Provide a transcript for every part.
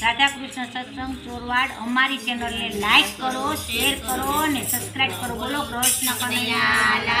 રાધા કૃષ્ણ સત્સંગ ચોરવાડ અમારી ચેનલને લાઈક કરો શેર કરો અને સબસ્ક્રાઇબ કરો બોલો કૃષ્ણ કનૈયા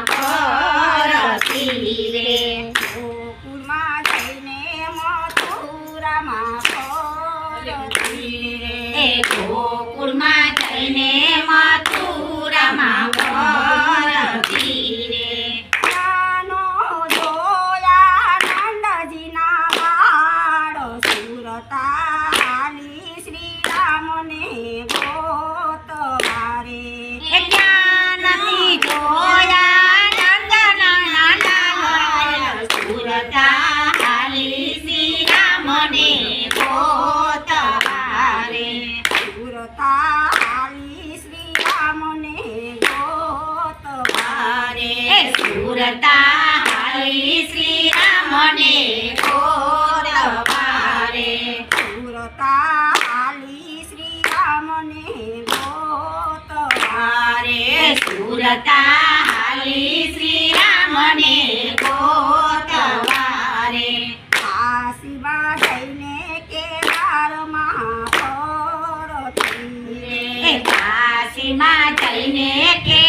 ગોકુળમાં જઈને હે સુરતા હાલી શ્રી રામને ગોતવારે. સુરતા હાલી શ્રી રામને ગોતવારે. કાશીમાં જઈને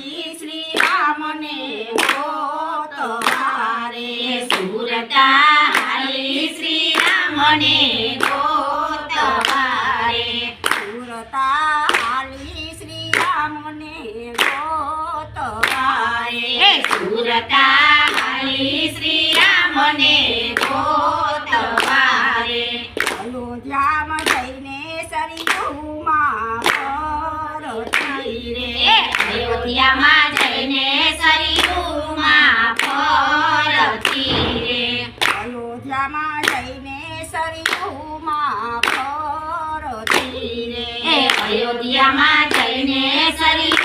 હાલી શ્રી રામને ગોતવારે. સુરતા હાલી શ્રી રામને ગોતવારે. સુરતા હાલી શ્રી રામને ગોતવારે. સુરતા રે. અયોધ્યામાં જઈને સરયુમાં ફરતી રે. અયોધ્યામાં જઈને સરયુમાં ફરતી રે. અયોધ્યામાં જઈને સરયુમાં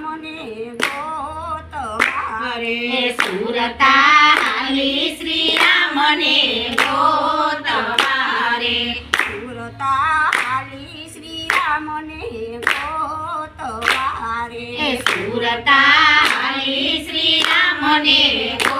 રામને ગોતવારે. હે સુરતા હાલી શ્રી રામને ગોતવારે. સુરતા હાલી શ્રી રામને ગોતવારે. હે સુરતા હાલી શ્રી રામને ગોતવારે.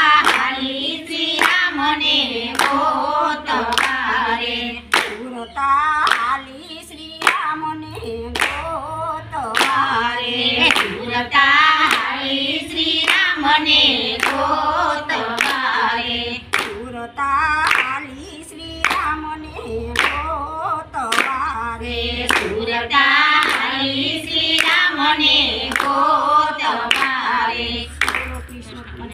ગોતવારે